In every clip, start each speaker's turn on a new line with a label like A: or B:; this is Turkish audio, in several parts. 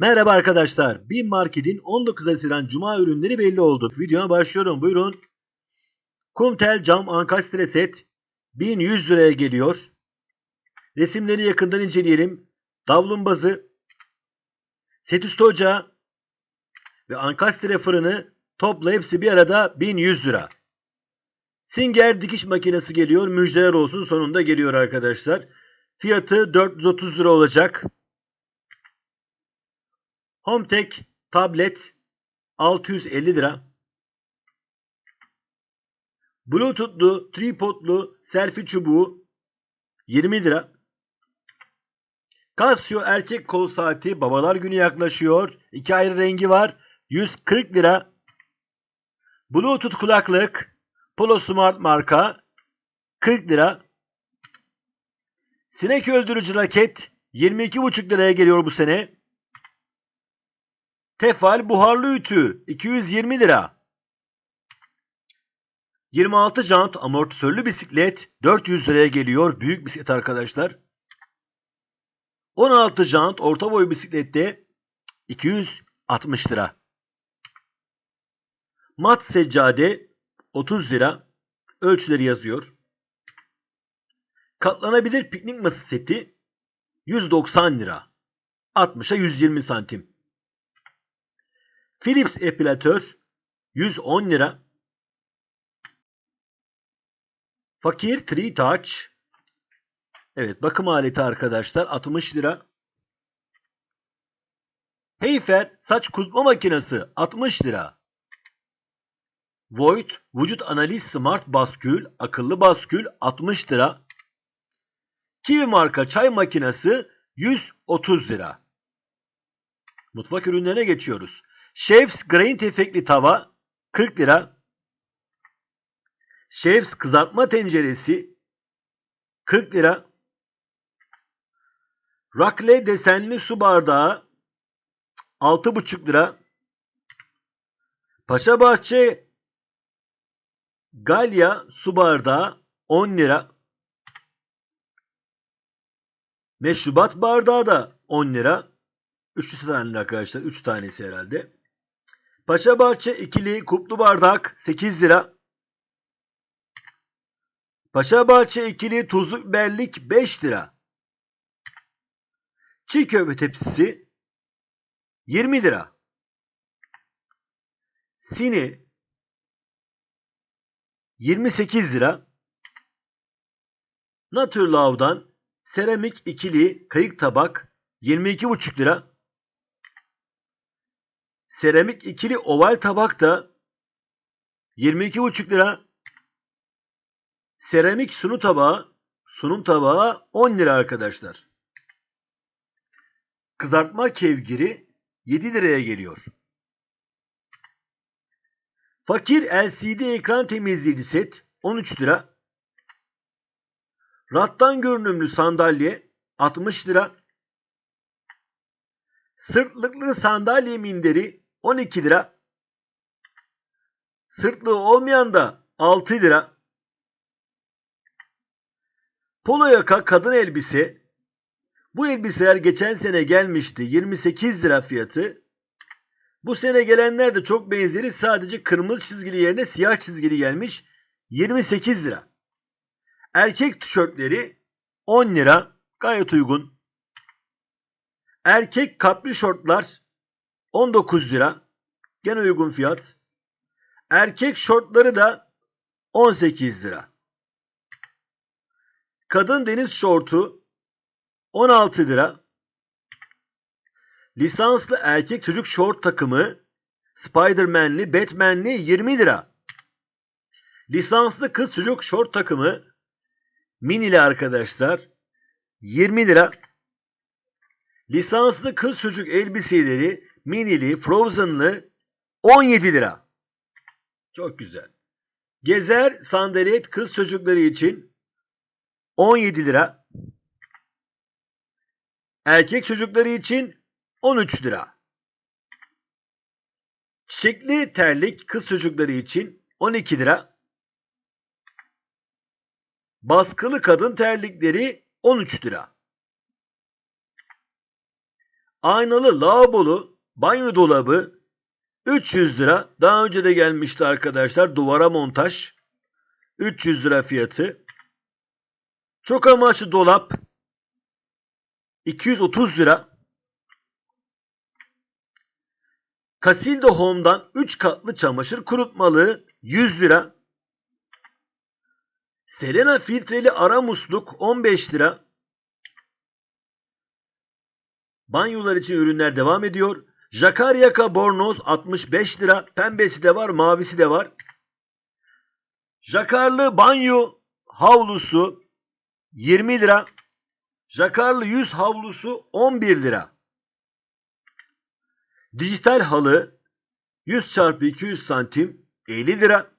A: Merhaba arkadaşlar. Bin Market'in 19 Haziran Cuma ürünleri belli oldu. Videoya başlıyorum. Buyurun. Kumtel cam ankastre set 1100 liraya geliyor. Resimleri yakından inceleyelim. Davlumbazı, set üstü ocağı ve ankastre fırını topla hepsi bir arada 1100 lira. Singer dikiş makinesi geliyor. Müjdeler olsun sonunda geliyor arkadaşlar. Fiyatı 430 lira olacak. HomeTech tablet 650 lira. Bluetooth'lu tripodlu selfie çubuğu 20 lira. Casio erkek kol saati babalar günü yaklaşıyor. İki ayrı rengi var. 140 lira. Bluetooth kulaklık Polo Smart marka 40 lira. Sinek öldürücü raket 22,5 liraya geliyor bu sene. Tefal buharlı ütü 220 lira. 26 jant amortisörlü bisiklet 400 liraya geliyor. Büyük bisiklet arkadaşlar. 16 jant orta boy bisiklette 260 lira. Mat seccade 30 lira. Ölçüleri yazıyor. Katlanabilir piknik masası seti 190 lira. 60'a 120 santim. Philips epilatör 110 lira. Fakir Tree Touch Evet bakım aleti arkadaşlar 60 lira. Heyfer saç kurutma makinesi 60 lira. Void vücut analiz smart baskül akıllı baskül 60 lira. Kiwi marka çay makinesi 130 lira. Mutfak ürünlerine geçiyoruz. Chef's Grain tefekli tava 40 lira. Chef's kızartma tenceresi 40 lira. Rakle desenli su bardağı 6,5 lira. Paşabahçe Galya su bardağı 10 lira. Meşrubat bardağı da 10 lira. 3 tane arkadaşlar. 3 tanesi herhalde. Paşabahçe ikili kuplu bardak 8 lira. Paşabahçe ikili tuzlu biberlik 5 lira. Çiğ köfte tepsisi 20 lira. Sini 28 lira. Naturlov'dan seramik ikili kayık tabak 22,5 lira. Seramik ikili oval tabak da 22,5 lira. Seramik sunu tabağı, sunum tabağı 10 lira arkadaşlar. Kızartma kevgiri 7 liraya geliyor. Fakir LCD ekran temizleyici set 13 lira. Rattan görünümlü sandalye 60 lira. Sırtlıklı sandalye minderi 12 lira. Sırtlığı olmayan da 6 lira. Polo yaka kadın elbise. Bu elbiseler geçen sene gelmişti. 28 lira fiyatı. Bu sene gelenler de çok benzeri. Sadece kırmızı çizgili yerine siyah çizgili gelmiş. 28 lira. Erkek tişörtleri 10 lira. Gayet uygun. Erkek kapri şortlar 19 lira. Gene uygun fiyat. Erkek şortları da 18 lira. Kadın deniz şortu 16 lira. Lisanslı erkek çocuk şort takımı Spiderman'li, Batman'li 20 lira. Lisanslı kız çocuk şort takımı minili arkadaşlar 20 lira. Lisanslı kız çocuk elbiseleri minili, frozenlı 17 lira. Çok güzel. Gezer sandalet kız çocukları için 17 lira. Erkek çocukları için 13 lira. Çiçekli terlik kız çocukları için 12 lira. Baskılı kadın terlikleri 13 lira. Aynalı lavabolu banyo dolabı 300 lira. Daha önce de gelmişti arkadaşlar. Duvara montaj. 300 lira fiyatı. Çok amaçlı dolap 230 lira. Casildo Home'dan 3 katlı çamaşır kurutmalığı 100 lira. Selena filtreli ara musluk 15 lira. Banyolar için ürünler devam ediyor. Jakaryaka bornoz 65 lira. Pembesi de var, mavisi de var. Jakarlı banyo havlusu 20 lira. Jakarlı yüz havlusu 11 lira. Dijital halı 100 çarpı 200 santim 50 lira.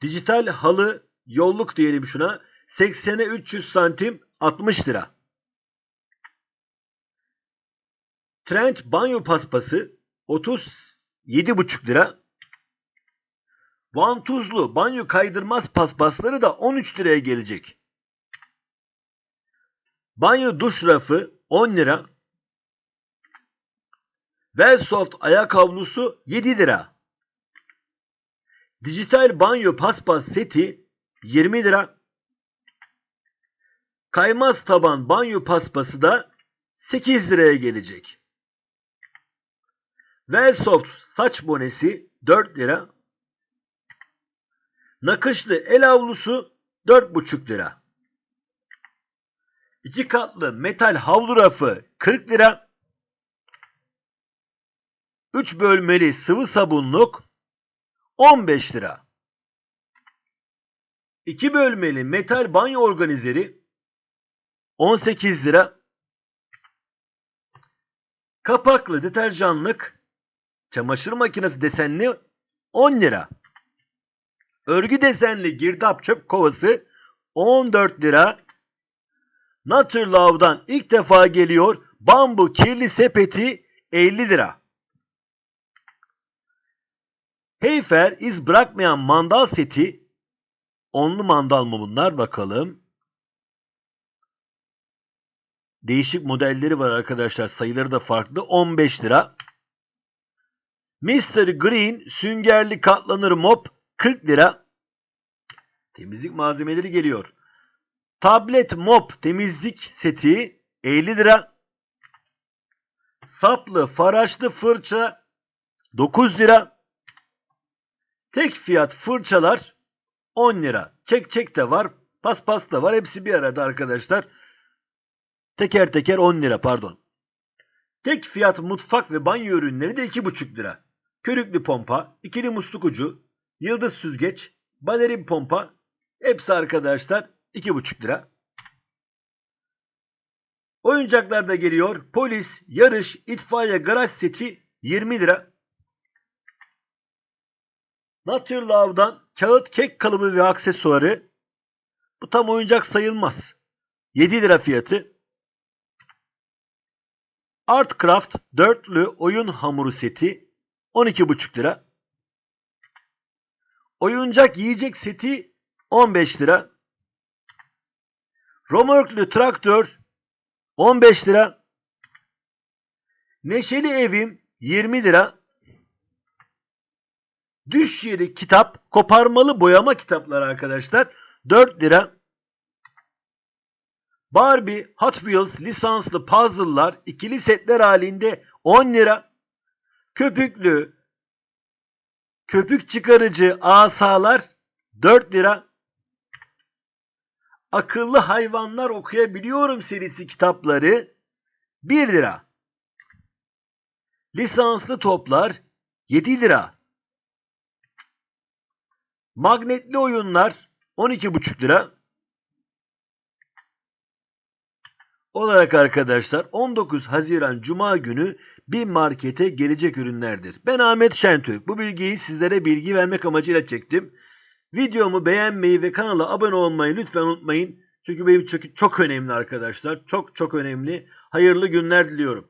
A: Dijital halı yolluk diyelim şuna 80'e 300 santim 60 lira. Trend banyo paspası 37,5 lira. Vantuzlu banyo kaydırmaz paspasları da 13 liraya gelecek. Banyo duş rafı 10 lira. Velsoft ayak havlusu 7 lira. Dijital banyo paspas seti 20 lira. Kaymaz taban banyo paspası da 8 liraya gelecek. Velsoft saç bonesi 4 lira. Nakışlı el havlusu 4,5 lira. 2 katlı metal havlu rafı 40 lira. 3 bölmeli sıvı sabunluk 15 lira. 2 bölmeli metal banyo organizeri 18 lira. Kapaklı deterjanlık çamaşır makinesi desenli 10 lira. Örgü desenli girdap çöp kovası 14 lira. Naturlove'dan ilk defa geliyor bambu kirli sepeti 50 lira. Heyfer iz bırakmayan mandal seti onlu mandal mı bunlar bakalım. Değişik modelleri var arkadaşlar. Sayıları da farklı. 15 lira. Mr. Green süngerli katlanır mop 40 lira. Temizlik malzemeleri geliyor. Tablet mop temizlik seti 50 lira. Saplı faraşlı fırça 9 lira. Tek fiyat fırçalar 10 lira. Çek çek de var. Paspas da var. Hepsi bir arada arkadaşlar. Teker teker 10 lira pardon. Tek fiyat mutfak ve banyo ürünleri de 2,5 lira. Körüklü pompa, ikili musluk ucu, yıldız süzgeç, balerin pompa hepsi arkadaşlar 2,5 lira. Oyuncaklar da geliyor. Polis, yarış, itfaiye, garaj seti 20 lira. Naturlove'dan kağıt kek kalıbı ve aksesuarı. Bu tam oyuncak sayılmaz. 7 lira fiyatı. Artcraft dörtlü oyun hamuru seti 12,5 lira. Oyuncak yiyecek seti 15 lira. Romörklü traktör 15 lira. Neşeli evim 20 lira. Düş yeri kitap, koparmalı boyama kitapları arkadaşlar 4 lira. Barbie, Hot Wheels lisanslı puzzle'lar ikili setler halinde 10 lira. Köpüklü, köpük çıkarıcı asalar 4 lira. Akıllı hayvanlar okuyabiliyorum serisi kitapları 1 lira. Lisanslı toplar 7 lira. Magnetli oyunlar 12,5 lira. Olarak arkadaşlar 19 Haziran Cuma günü bir markete gelecek ürünlerdir. Ben Ahmet Şentürk. Bu bilgiyi sizlere bilgi vermek amacıyla çektim. Videomu beğenmeyi ve kanala abone olmayı lütfen unutmayın. Çünkü benim için çok önemli arkadaşlar. Çok çok önemli. Hayırlı günler diliyorum.